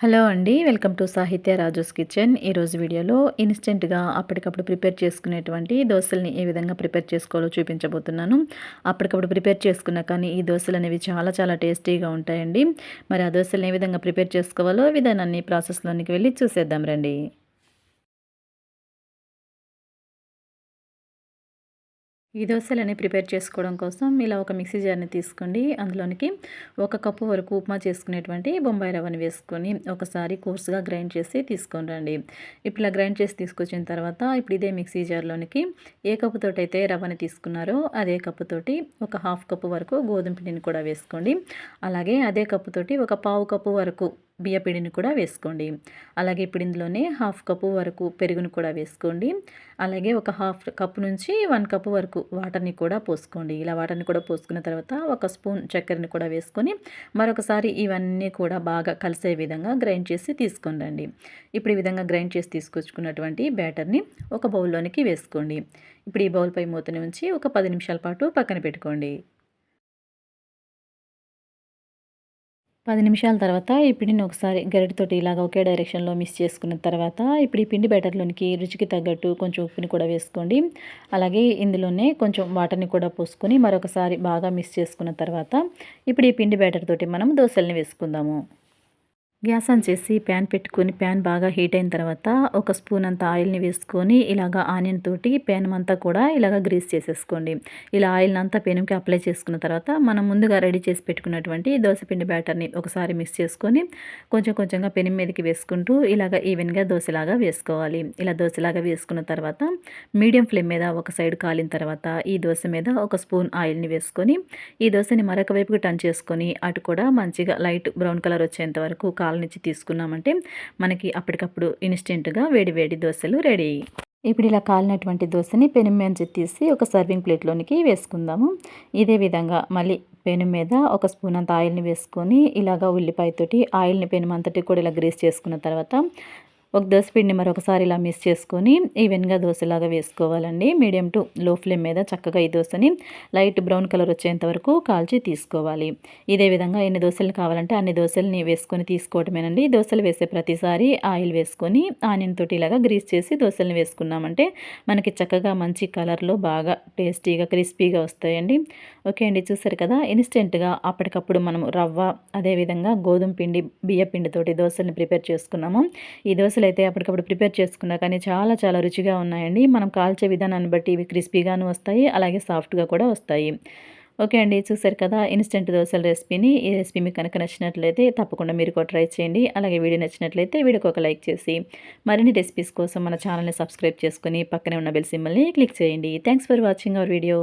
Hello అండి welcome to సాహిత్య రాజోస్ kitchen. ఈరోజు వీడియోలో ఇన్స్టెంట్గా అప్పటికప్పుడు ప్రిపేర్ చేసుకునేటువంటి దోశల్ని ఏ విధంగా ప్రిపేర్ చేసుకోవాలో చూపించబోతున్నాను. అప్పటికప్పుడు ప్రిపేర్ చేసుకున్నా కానీ ఈ దోశలు అనేవి చాలా చాలా టేస్టీగా ఉంటాయండి. మరి ఆ దోశలను ఏ విధంగా ప్రిపేర్ చేసుకోవాలో విధానాన్ని ప్రాసెస్లోనికి వెళ్ళి చూసేద్దాం రండి. ఈ దోశలని ప్రిపేర్ చేసుకోవడం కోసం ఇలా ఒక మిక్సీ జార్ని తీసుకోండి. అందులోనికి ఒక కప్పు వరకు ఉప్మా చేసుకునేటువంటి బొంబాయి రవ్వని వేసుకొని ఒకసారి కోర్సుగా గ్రైండ్ చేసి తీసుకొని రండి. ఇప్పుడు ఇలా గ్రైండ్ చేసి తీసుకొచ్చిన తర్వాత ఇప్పుడు ఇదే మిక్సీ జార్లోనికి ఏ కప్పుతోటి అయితే రవ్వని తీసుకున్నారో అదే కప్పుతోటి ఒక హాఫ్ కప్పు వరకు గోధుమ పిండిని కూడా వేసుకోండి. అలాగే అదే కప్పుతోటి ఒక పావు కప్పు వరకు బియ్యపిండిని కూడా వేసుకోండి. అలాగే ఇప్పుడు ఇందులోనే హాఫ్ కప్పు వరకు పెరుగును కూడా వేసుకోండి. అలాగే ఒక హాఫ్ కప్పు నుంచి వన్ కప్పు వరకు వాటర్ని కూడా పోసుకోండి. ఇలా వాటర్ని కూడా పోసుకున్న తర్వాత ఒక స్పూన్ చక్కెరని కూడా వేసుకొని మరొకసారి ఇవన్నీ కూడా బాగా కలిసే విధంగా గ్రైండ్ చేసి తీసుకొని రండి. ఇప్పుడు ఈ విధంగా గ్రైండ్ చేసి తీసుకొచ్చుకున్నటువంటి బ్యాటర్ని ఒక బౌల్లోనికి వేసుకోండి. ఇప్పుడు ఈ బౌల్పై మూతని ఉంచి ఒక పది నిమిషాల పాటు పక్కన పెట్టుకోండి. పది నిమిషాల తర్వాత ఈ పిండిని ఒకసారి గరిటతోటి ఇలాగ ఒకే డైరెక్షన్లో మిక్స్ చేసుకున్న తర్వాత ఇప్పుడు ఈ పిండి బ్యాటర్లోనికి రుచికి తగ్గట్టు కొంచెం ఉప్పుని కూడా వేసుకోండి. అలాగే ఇందులోనే కొంచెం వాటర్ని కూడా పోసుకొని మరొకసారి బాగా మిక్స్ చేసుకున్న తర్వాత ఇప్పుడు ఈ పిండి బ్యాటర్ తోటి మనం దోశల్ని వేసుకుందాము. గ్యాస్ ఆన్ చేసి ప్యాన్ పెట్టుకొని ప్యాన్ బాగా హీట్ అయిన తర్వాత ఒక స్పూన్ అంత ఆయిల్ని వేసుకొని ఇలాగ ఆనియన్ తోటి ప్యాన్ అంతా కూడా ఇలాగ గ్రీస్ చేసేసుకోండి. ఇలా ఆయిల్ని అంతా పెనుకి అప్లై చేసుకున్న తర్వాత మనం ముందుగా రెడీ చేసి పెట్టుకున్నటువంటి దోశపిండి బ్యాటర్ని ఒకసారి మిక్స్ చేసుకొని కొంచెం కొంచెంగా పెను మీదకి వేసుకుంటూ ఇలాగ ఈవెన్గా దోశలాగా వేసుకోవాలి. ఇలా దోశలాగా వేసుకున్న తర్వాత మీడియం ఫ్లేమ్ మీద ఒక సైడ్ కాలిన తర్వాత ఈ దోశ మీద ఒక స్పూన్ ఆయిల్ని వేసుకొని ఈ దోశని మరొక వైపుకి టర్న్ చేసుకొని అటు కూడా మంచిగా లైట్ బ్రౌన్ కలర్ వచ్చేంత వరకు నుంచి తీసుకున్నామంటే మనకి అప్పటికప్పుడు ఇన్స్టెంట్గా వేడి వేడి దోశలు రెడీ ఇప్పుడు ఇలా కాలినటువంటి దోశని పెను మీద తీసి ఒక సర్వింగ్ ప్లేట్లోనికి వేసుకుందాము. ఇదే విధంగా మళ్ళీ పెను మీద ఒక స్పూన్ అంత ఆయిల్ని వేసుకొని ఇలాగా ఉల్లిపాయతోటి ఆయిల్ని పెనుమంతటి కూడా ఇలా గ్రీస్ చేసుకున్న తర్వాత ఒక దోశ పిండిని మరొకసారి ఇలా మిక్స్ చేసుకొని ఈవెన్గా దోశలాగా వేసుకోవాలండి. మీడియం టు లో ఫ్లేమ్ మీద చక్కగా ఈ దోశని లైట్ బ్రౌన్ కలర్ వచ్చేంత వరకు కాల్చి తీసుకోవాలి. ఇదే విధంగా ఎన్ని దోశలు కావాలంటే అన్ని దోశల్ని వేసుకొని తీసుకోవటమేనండి. దోశలు వేసే ప్రతిసారి ఆయిల్ వేసుకొని ఆనియన్ తోటి ఇలాగా గ్రీస్ చేసి దోశల్ని వేసుకున్నామంటే మనకి చక్కగా మంచి కలర్లో బాగా టేస్టీగా క్రిస్పీగా వస్తాయండి. ఓకే అండి చూసారు కదా? ఇన్స్టెంట్గా అప్పటికప్పుడు మనం రవ్వ అదేవిధంగా గోధుమ పిండి బియ్య పిండితోటి దోశల్ని ప్రిపేర్ చేసుకున్నాము. ఈ దోశలు అయితే అప్పటికప్పుడు ప్రిపేర్ చేసుకున్నా కానీ చాలా చాలా రుచిగా ఉన్నాయండి. మనం కాల్చే విధానాన్ని బట్టి ఇవి క్రిస్పీగాను వస్తాయి అలాగే సాఫ్ట్గా కూడా వస్తాయి. ఓకే అండి చూసారు కదా ఇన్స్టెంట్ దోశల రెసిపీని. ఈ రెసిపీ మీకు కనుక నచ్చినట్లయితే తప్పకుండా మీరు కూడా ట్రై చేయండి. అలాగే వీడియో నచ్చినట్లయితే వీడియోకి ఒక లైక్ చేసి మరిన్ని రెసిపీస్ కోసం మన ఛానల్ని సబ్స్క్రైబ్ చేసుకుని పక్కనే ఉన్న బెల్ సిమ్మల్ని క్లిక్ చేయండి. Thanks for watching our video.